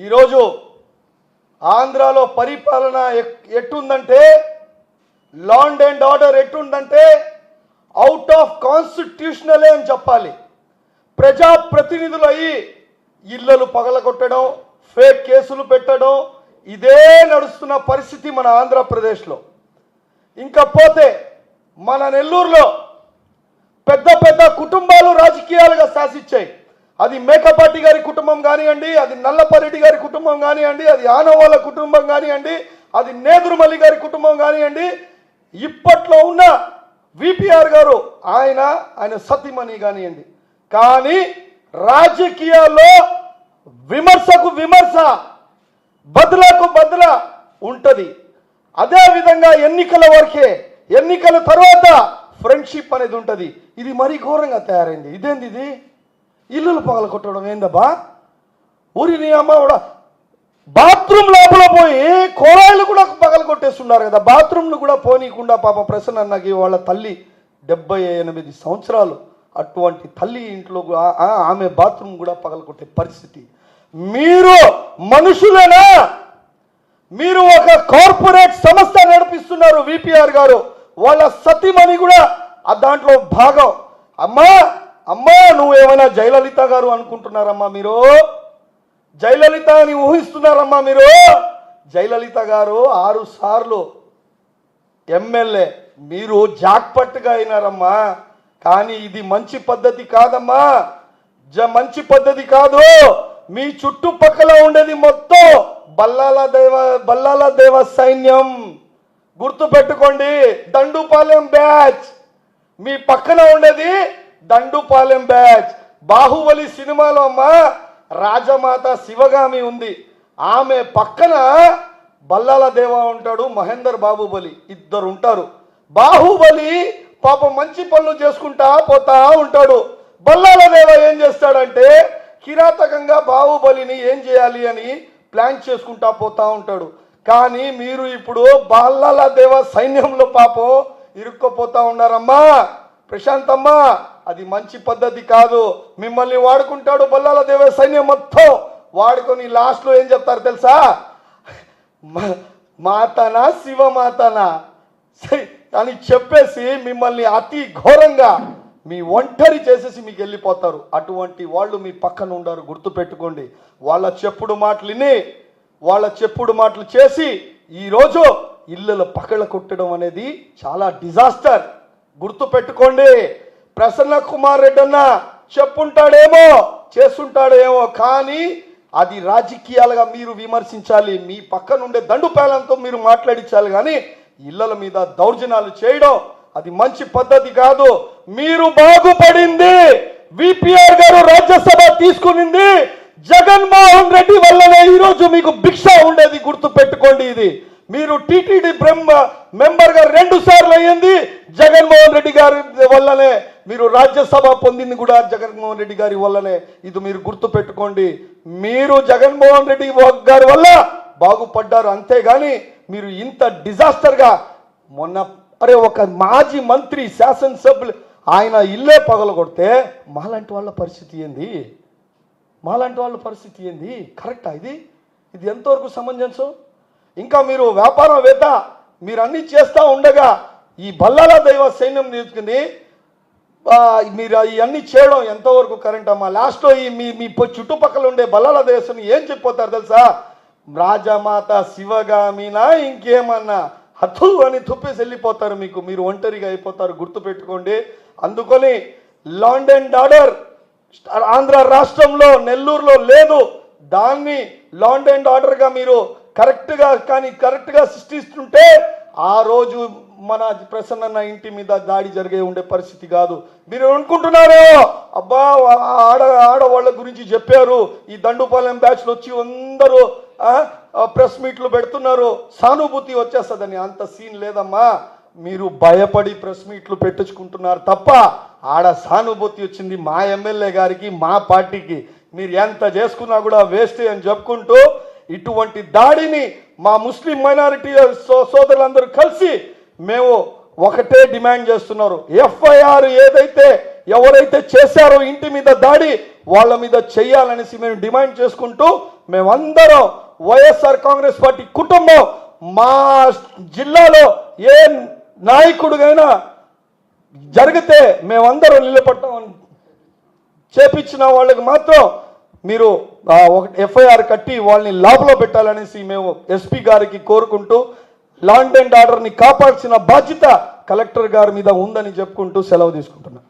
ఈరోజు ఆంధ్రాలో పరిపాలన ఎక్- ఎట్టుందంటే లాండ్ అండ్ ఆర్డర్ ఎట్టుందంటే అవుట్ ఆఫ్ కాన్స్టిట్యూషనలే అని చెప్పాలి. ప్రజాప్రతినిధులు అయ్యి ఇళ్ళలు పగలగొట్టడం ఫేక్ కేసులు పెట్టడం ఇదే నడుస్తున్న పరిస్థితి మన ఆంధ్రప్రదేశ్లో. ఇంకా పోతే మన నెల్లూరులో పెద్ద పెద్ద కుటుంబాలు రాజకీయాలుగా శాసించాయి అది మేకపాటి గారి కుటుంబం కానివ్వండి అది నల్లపరెడ్డి గారి కుటుంబం కానివ్వండి అది ఆనవాళ్ళ కుటుంబం కానివ్వండి అది నేదురుమల్లి గారి కుటుంబం కానివ్వండి ఇప్పట్లో ఉన్న విపిఆర్ గారు ఆయన ఆయన సతీమణి కానివ్వండి. కానీ రాజకీయాల్లో విమర్శకు విమర్శ బదులకు బదుల ఉంటుంది. అదేవిధంగా ఎన్నికల వరకే ఎన్నికల తర్వాత ఫ్రెండ్షిప్ అనేది ఉంటుంది. ఇది మరీ ఘోరంగా తయారైంది. ఇదేంది ఇది? ఇల్లులు పగల కొట్టడం ఏందబ్బా ఊరిని అమ్మ కూడా బాత్రూమ్ లోపల పోయి కోరాయిలు కూడా పగల కొట్టేస్తున్నారు కదా. బాత్రూమ్ను కూడా పోనీయకుండా పాప ప్రసన్న అన్నకి వాళ్ళ తల్లి డెబ్బై ఎనిమిది సంవత్సరాలు. అటువంటి తల్లి ఇంట్లో ఆమె బాత్రూమ్ కూడా పగల కొట్టే పరిస్థితి. మీరు మనుషులేనా? మీరు ఒక కార్పొరేట్ సంస్థ నడిపిస్తున్నారు విపిఆర్ గారు. వాళ్ళ సతీమణి కూడా ఆ దాంట్లో భాగం. అమ్మా అమ్మా నువ్వేమైనా జయలలిత గారు అనుకుంటున్నారమ్మా మీరు? జయలలిత అని ఊహిస్తున్నారమ్మా మీరు? జయలలిత గారు ఆరు సార్లు ఎమ్మెల్యే. మీరు జాక్పట్టుగా అయినారమ్మా. కానీ ఇది మంచి పద్ధతి కాదమ్మా. జ మంచి పద్ధతి కాదు. మీ చుట్టుపక్కల ఉండేది మొత్తం బల్లాల దేవ బల్లాల దేవ సైన్యం. గుర్తుపెట్టుకోండి దండుపాలెం బ్యాచ్. మీ పక్కన ఉండేది దండుపాలెం బ్యాచ్. బాహుబలి సినిమాలో అమ్మా రాజమాత శివగామి ఉంది. ఆమె పక్కన బల్లాల దేవ ఉంటాడు మహేందర్ బాహుబలి ఇద్దరు ఉంటారు బాహుబలి పాప మంచి పనులు చేసుకుంటా పోతా ఉంటాడు. బల్లాల దేవ ఏం చేస్తాడంటే కిరాతకంగా బాహుబలిని ఏం చేయాలి అని ప్లాన్ చేసుకుంటా పోతా ఉంటాడు. కానీ మీరు ఇప్పుడు బల్లాల దేవ సైన్యంలో పాపం ఇరుక్కోపోతా ఉన్నారమ్మా. ప్రశాంతమ్మా అది మంచి పద్ధతి కాదు. మిమ్మల్ని వాడుకుంటాడు బల్లాల దేవ సైన్యం మొత్తం. వాడుకొని లాస్ట్లో ఏం చెప్తారు తెలుసా? మాతనా శివమాతనా అని చెప్పేసి మిమ్మల్ని అతి ఘోరంగా మీ ఒంటరి చేసేసి మీకు వెళ్ళిపోతారు. అటువంటి వాళ్ళు మీ పక్కన ఉండరు గుర్తుపెట్టుకోండి. వాళ్ళ చెప్పుడు మాటలు విని వాళ్ళ చెప్పుడు మాటలు చేసి ఈరోజు ఇళ్ళలో పక్కల కొట్టడం అనేది చాలా డిజాస్టర్. గుర్తుపెట్టుకోండి. ప్రసన్న కుమార్ రెడ్డి అన్న చెప్పుంటాడేమో చేస్తుంటాడేమో కానీ అది రాజకీయాలుగా మీరు విమర్శించాలి. మీ పక్కనుండే ఉండే మీరు మాట్లాడించాలి కానీ ఇళ్ళల మీద దౌర్జన్యాలు చేయడం అది మంచి పద్ధతి కాదు. మీరు బాగుపడింది. విపిఆర్ గారు రాజ్యసభ తీసుకునింది. జగన్మోహన్ రెడ్డి వల్లనే ఈరోజు మీకు భిక్ష ఉండేది గుర్తు పెట్టుకోండి ఇది. మీరు టీటీడీ బ్రహ్మ మెంబర్గా రెండు సార్లు అయ్యింది. జగన్మోహన్ రెడ్డి గారి వల్లనే మీరు రాజ్యసభ పొందింది కూడా జగన్మోహన్ రెడ్డి గారి వల్లనే. ఇది మీరు గుర్తు పెట్టుకోండి మీరు జగన్మోహన్ రెడ్డి గారి వల్ల బాగుపడ్డారు. అంతేగాని మీరు ఇంత డిజాస్టర్గా మొన్న అరే ఒక మాజీ మంత్రి శాసనసభ్యులు ఆయన ఇల్లే పగలగొడితే మాలాంటి వాళ్ళ పరిస్థితి ఏంది? మాలాంటి వాళ్ళ పరిస్థితి ఏంది? కరెక్టా ఇది? ఇది ఎంతవరకు సమంజసం? ఇంకా మీరు వ్యాపారవేత్త మీరు అన్ని చేస్తూ ఉండగా ఈ బల్లాల దైవ సైన్యం తీసుకుని మీరు ఇవన్నీ చేయడం ఎంతవరకు కరెంట్ అమ్మా? లాస్ట్లో ఈ మీ మీ చుట్టుపక్కల ఉండే బల్లాల దేశం ఏం చెప్పిపోతారు తెలుసా? రాజమాత శివగామినా ఇంకేమన్నా? హతు అని తుప్పేసి వెళ్ళిపోతారు మీకు. మీరు ఒంటరిగా అయిపోతారు గుర్తుపెట్టుకోండి అందుకని లాండెన్ డార్డర్ ఆంధ్ర రాష్ట్రంలో నెల్లూరులో లేదు. దాన్ని లాండ్ అండ్ ఆర్డర్గా మీరు కరెక్ట్గా కానీ కరెక్ట్గా సృష్టిస్తుంటే ఆ రోజు మన ప్రసన్న ఇంటి మీద దాడి జరిగే ఉండే పరిస్థితి కాదు. మీరు అనుకుంటున్నారు? అబ్బా ఆడ ఆడవాళ్ళ గురించి చెప్పారు. ఈ దండుపాలెం బ్యాచ్లు వచ్చి అందరూ ప్రెస్ మీట్లు పెడుతున్నారు. సానుభూతి వచ్చేస్తుందని అంత సీన్ లేదమ్మా. మీరు భయపడి ప్రెస్ మీట్లు పెట్టించుకుంటున్నారు తప్ప ఆడ సానుభూతి వచ్చింది మా ఎమ్మెల్యే గారికి మా పార్టీకి. మీరు ఎంత చేసుకున్నా కూడా వేస్ట్ అని చెప్పుకుంటూ ఇటువంటి దాడిని మా ముస్లిం మైనారిటీ సో- సోదరులందరూ కలిసి మేము ఒకటే డిమాండ్ చేస్తున్నారు. ఎఫ్ఐఆర్ ఏదైతే ఎవరైతే చేశారో ఇంటి మీద దాడి వాళ్ళ మీద చెయ్యాలనేసి మేము డిమాండ్ చేసుకుంటూ మేమందరం వైఎస్ఆర్ కాంగ్రెస్ పార్టీ కుటుంబం మా జిల్లాలో ఏ నాయకుడిగైనా జరిగితే మేమందరం నిలబడతాం చేపించిన వాళ్ళకి మాత్రం మీరు ఎఫ్ఐఆర్ కట్టి వాళ్ళని లోపల పెట్టాలనేసి మేము ఎస్పీ గారికి కోరుకుంటూ లాండ్ అండ్ ఆర్డర్ని కాపాడాల్సిన బాధ్యత కలెక్టర్ గారి మీద ఉందని చెప్పుకుంటూ సెలవు తీసుకుంటున్నాను